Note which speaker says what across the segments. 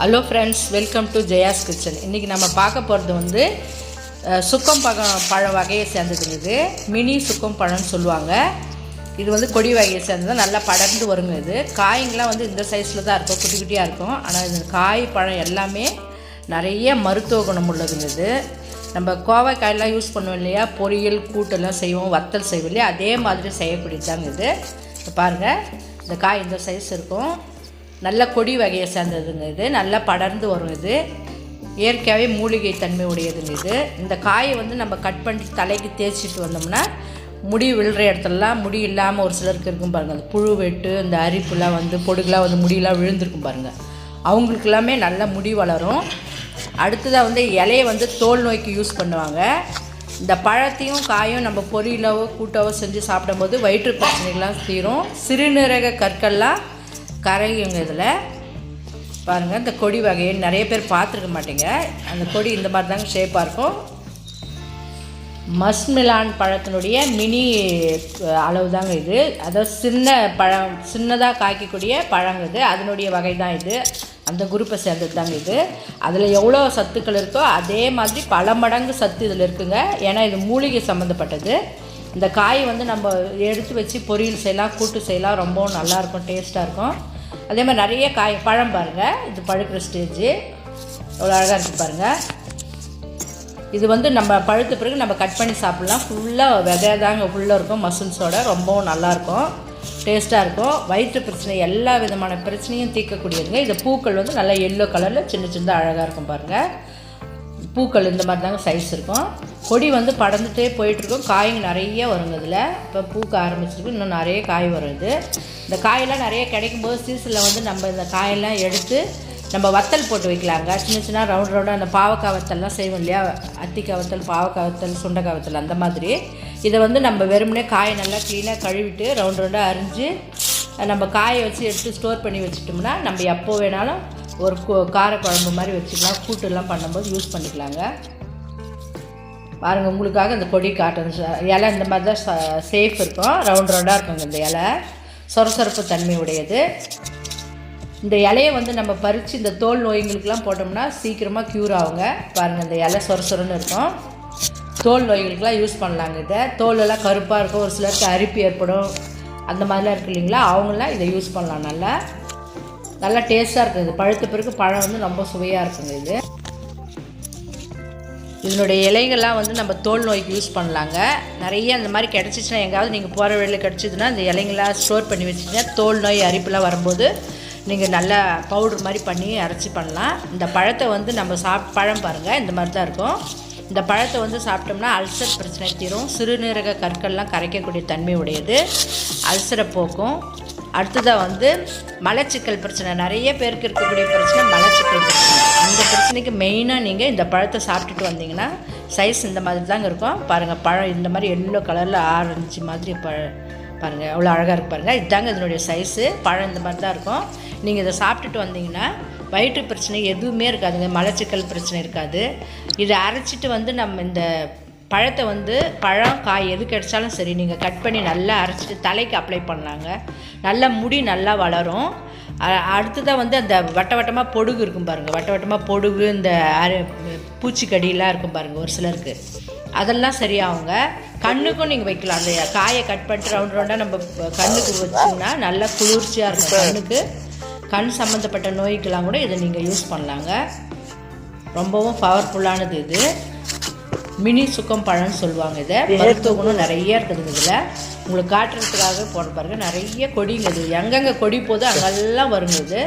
Speaker 1: Hello friends welcome to Jaya's kitchen இன்றைக்கி நம்ம பார்க்க போகிறது வந்து சுக்கம் பழம் பழ வகையை சேர்ந்ததுங்க இது. மினி சுக்கம் பழம்னு சொல்லுவாங்க. இது வந்து கொடி வகையை சேர்ந்தது. நல்லா படர்ந்து வருங்க இது. காய்ங்களாம் வந்து இந்த சைஸில் தான் இருக்கும். குட்டி குட்டியாக இருக்கும். ஆனால் இது காய் பழம் எல்லாமே நிறைய மருத்துவ குணம் உள்ளதுங்க இது. நம்ம கோவைக்காயெல்லாம் யூஸ் பண்ணுவோம் இல்லையா? பொரியல் கூட்டெல்லாம் செய்வோம் வத்தல் செய்வோம் இல்லையா? அதே மாதிரி செய்யக்கூடியதாங்க இது. பாருங்கள் இந்த காய் இந்த சைஸ் இருக்கும். நல்ல கொடி வகையை சேர்ந்ததுங்க இது. நல்லா படர்ந்து வரும் இது. இயற்கையாகவே மூலிகை தன்மை உடையதுங்க இது. இந்த காயை வந்து நம்ம கட் பண்ணி தலைக்கு தேய்ச்சிட்டு வந்தோம்னா முடி விழுற இடத்துலலாம் முடி இல்லாமல் ஒரு சிலருக்கு இருக்கும் பாருங்கள் அந்த புழு வெட்டு இந்த அரிப்புலாம் வந்து பொடுகுலாம் வந்து முடியெலாம் விழுந்திருக்கும் பாருங்கள் அவங்களுக்கு எல்லாமே முடி வளரும். அடுத்ததாக வந்து இலையை வந்து தோல் நோய்க்கு யூஸ் பண்ணுவாங்க. இந்த பழத்தையும் காயும் நம்ம பொரியலவோ கூட்டவோ செஞ்சு சாப்பிடும்போது வயிற்று பிரச்சனைகள்லாம் தீரும். சிறுநீரக கற்கள்லாம் கரையுங்க இதில். பாருங்கள் இந்த கொடி வகையை நிறைய பேர் பார்த்துருக்க மாட்டீங்க. அந்த கொடி இந்த மாதிரி தாங்க ஷேப்பாக இருக்கும். மஸ்மிலான் பழத்தினுடைய மினி அளவு தாங்க இது. அதாவது சின்ன பழம் சின்னதாக காய்க்கக்கூடிய பழங்க இது. அதனுடைய வகை தான் இது. அந்த குரூப்பை சேர்ந்தது தாங்க இது. அதில் எவ்வளோ சத்துக்கள் இருக்கோ அதே மாதிரி பல மடங்கு சத்து இதில் இருக்குங்க. ஏன்னா இது மூலிகை சம்மந்தப்பட்டது இந்த காய் வந்து நம்ம எடுத்து வச்சு பொரியல் செய்யலாம் கூட்டு செய்யலாம். ரொம்பவும் நல்லாயிருக்கும் டேஸ்ட்டாக இருக்கும். அதே மாதிரி நிறைய காய் பழம் பாருங்கள் இது பழுக்கிற ஸ்டேஜு எவ்வளோ அழகாக இருக்குது பாருங்கள் இது வந்து நம்ம பழுத்த பிறகு நம்ம கட் பண்ணி சாப்பிட்லாம். ஃபுல்லாக விதை தாங்க ஃபுல்லாக இருக்கும். மசில்ஸோட ரொம்பவும் நல்லாயிருக்கும் டேஸ்ட்டாக இருக்கும். வயிற்று பிரச்சனை எல்லா விதமான பிரச்சனையும் தீர்க்கக்கூடியதுங்க. இந்த பூக்கள் வந்து நல்லா எல்லோ கலரில் சின்ன சின்னதாக அழகாக இருக்கும் பாருங்கள் பூக்கள் இந்த மாதிரி தாங்க சைஸ் இருக்கும். கொடி வந்து படர்ந்துட்டே போயிட்டுருக்கும். காய்ங்க நிறைய வருங்க இதில். இப்போ பூக்க ஆரம்பிச்சிருக்கு. இன்னும் நிறைய காய் வரும் இது. இந்த காயெல்லாம் நிறைய கிடைக்கும் போது சீசனில் வந்து நம்ம இந்த காயெல்லாம் எடுத்து நம்ம வத்தல் போட்டு வைக்கலாங்க. சின்ன சின்ன ரவுண்ட் ரவுண்டாக அந்த பாவக்காய் வத்தல்லாம் செய்வோம் இல்லையா? அத்திக்காய் வத்தல் பாவக்காய் வத்தல் சுண்டைக்காய் வத்தல் அந்த மாதிரி. இதை வந்து நம்ம வெறுமனே காயை நல்லா க்ளீனாக கழுவிட்டு ரவுண்ட் ரவுண்டாக அரிஞ்சு நம்ம காயை வச்சு எடுத்து ஸ்டோர் பண்ணி வச்சுட்டோம்னா நம்ம எப்போ வேணாலும் ஒரு கு- காரக்குழம்பு மாதிரி வச்சுக்கலாம். கூட்டுலாம் பண்ணும்போது யூஸ் பண்ணிக்கலாங்க. பாருங்கள் உங்களுக்காக இந்த கொடி காட்டன் இலை இந்த மாதிரி தான் சேஃப் இருக்கும். ரவுண்ட் ரவுண்டாக இருக்குங்க இந்த இலை. சொரசொரப்பு தன்மை உடையது. இந்த இலையை வந்து நம்ம பறித்து இந்த தோல் நோய்களுக்கெல்லாம் போட்டோம்னா சீக்கிரமாக க்யூர் ஆகுங்க. பாருங்கள் இந்த இலை சொரசொரன்னு இருக்கும். தோல் நோய்களுக்கெல்லாம் யூஸ் பண்ணலாங்க இதை. தோலெல்லாம் கருப்பாக இருக்கும். ஒரு சிலருக்கு அரிப்பு ஏற்படும். அந்த மாதிரிலாம் இருக்கு இல்லைங்களா? அவங்களாம் இதை யூஸ் பண்ணலாம் நல்லா. நல்லா டேஸ்ட்டாக இருக்குது இது. பழுத்த பிறகு பழம் வந்து ரொம்ப சுவையாக இருக்குங்க இது. இதனுடைய இலைகள்லாம் வந்து நம்ம தோல் நோய்க்கு யூஸ் பண்ணலாங்க. நிறைய அந்த மாதிரி கிடச்சிச்சின்னா எங்காவது நீங்கள் போகிற வழியில் கிடச்சிதுன்னா இந்த இலைங்களாம் ஸ்டோர் பண்ணி வச்சிங்கன்னா தோல் நோய் அரிப்புலாம் வரும்போது நீங்கள் நல்லா பவுடர் மாதிரி பண்ணி அரைச்சி பண்ணலாம். இந்த பழத்தை வந்து நம்ம சாப் பழம் பாருங்கள் இந்த மாதிரி தான் இருக்கும். இந்த பழத்தை வந்து சாப்பிட்டோம்னா அல்சர் பிரச்சனை தீரும். சிறுநீரக கற்கள்லாம் கரைக்கக்கூடிய தன்மை உடையது. அல்சரை போக்கும். அடுத்ததாக வந்து மலச்சிக்கல் பிரச்சனை. நிறைய பேருக்கு இருக்கக்கூடிய பிரச்சனை மலச்சிக்கல் பிரச்சனை. அந்த பிரச்சனைக்கு மெயினாக நீங்கள் இந்த பழத்தை சாப்பிட்டுட்டு வந்தீங்கன்னா சைஸ் இந்த மாதிரி தாங்க இருக்கும். பாருங்கள் பழம் இந்த மாதிரி எல்லோ கலரில் ஆரஞ்சு மாதிரி பழ பாருங்கள் அவ்வளோ அழகாக இருக்கு பாருங்கள் இதுதாங்க இதனுடைய சைஸு பழம் இந்த மாதிரி தான் இருக்கும். நீங்கள் இதை சாப்பிட்டுட்டு வந்தீங்கன்னா வயிற்று பிரச்சனை எதுவுமே இருக்காதுங்க. மலச்சிக்கல் பிரச்சனை இருக்காது. இதை அரைச்சிட்டு வந்து நம்ம இந்த பழத்தை வந்து பழம் காய் எது கிடைச்சாலும் சரி நீங்கள் கட் பண்ணி நல்லா அரைச்சிட்டு தலைக்கு அப்ளை பண்ணலாங்க. நல்லா முடி நல்லா வளரும். அடுத்ததாக வந்து அந்த வட்ட வட்டமாக பொடுகு இருக்கும் பாருங்கள் வட்ட வட்டமாக பொடுகு இந்த அரு பூச்சிக்கடியெல்லாம் இருக்கும் பாருங்கள் ஒரு சிலருக்கு. அதெல்லாம் சரியாகுங்க. கண்ணுக்கும் நீங்கள் வைக்கலாம். அந்த காயை கட் பண்ணிட்டு ரவுண்ட் ரவுண்டாக நம்ம கண்ணுக்கு வச்சோம்னா நல்லா குளிர்ச்சியாக இருக்கும் கண்ணுக்கு. கண் சம்மந்தப்பட்ட நோய்க்கெல்லாம் கூட இதை நீங்கள் யூஸ் பண்ணலாங்க. ரொம்பவும் பவர்ஃபுல்லானது இது. மினி சுக்கம் பழம்னு சொல்லுவாங்க இதை. மருத்துவ குணம் நிறைய இருக்குதுங்க இதில். உங்களுக்கு காட்டுறதுக்காக போட பாருங்க நிறைய கொடிங்க இது. எங்கெங்கே கொடி போதோ அங்கெல்லாம் வருங்க இது.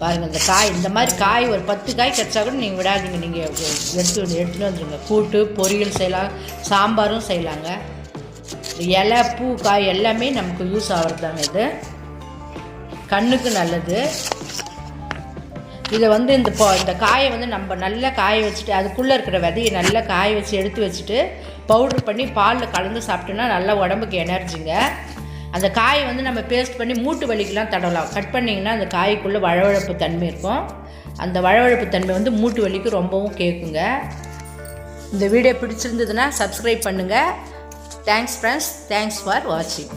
Speaker 1: பாருங்கள் இந்த காய் இந்த மாதிரி காய் ஒரு பத்து காய் கிடச்சா கூட நீங்கள் விடாதீங்க. நீங்கள் எடுத்து எடுத்துகிட்டு வந்துடுங்க கூட்டு பொரியல் செய்யலாம் சாம்பாரும் செய்யலாங்க. இலை பூ காய் எல்லாமே நமக்கு யூஸ் ஆகிறதாங்க இது. கண்ணுக்கு நல்லது. இதை வந்து இந்த போ இந்த காயை வந்து நம்ம நல்லா காய வச்சுட்டு அதுக்குள்ளே இருக்கிற விதையை நல்லா காய வச்சு எடுத்து வச்சுட்டு பவுடர் பண்ணி பாலில் கலந்து சாப்பிட்டோன்னா நல்லா உடம்புக்கு எனர்ஜிங்க அந்த காயை வந்து நம்ம பேஸ்ட் பண்ணி மூட்டு வலிக்கெலாம் தடவலாம். கட் பண்ணிங்கன்னா அந்த காய்க்குள்ளே வழவழப்பு தன்மை இருக்கும். அந்த வழவழப்பு தன்மை வந்து மூட்டு வலிக்கு ரொம்பவும் கேட்குங்க இந்த வீடியோ பிடிச்சிருந்ததுன்னா சப்ஸ்கிரைப் பண்ணுங்கள் தேங்க்ஸ் ஃப்ரெண்ட்ஸ் தேங்க்ஸ் ஃபார் வாட்சிங்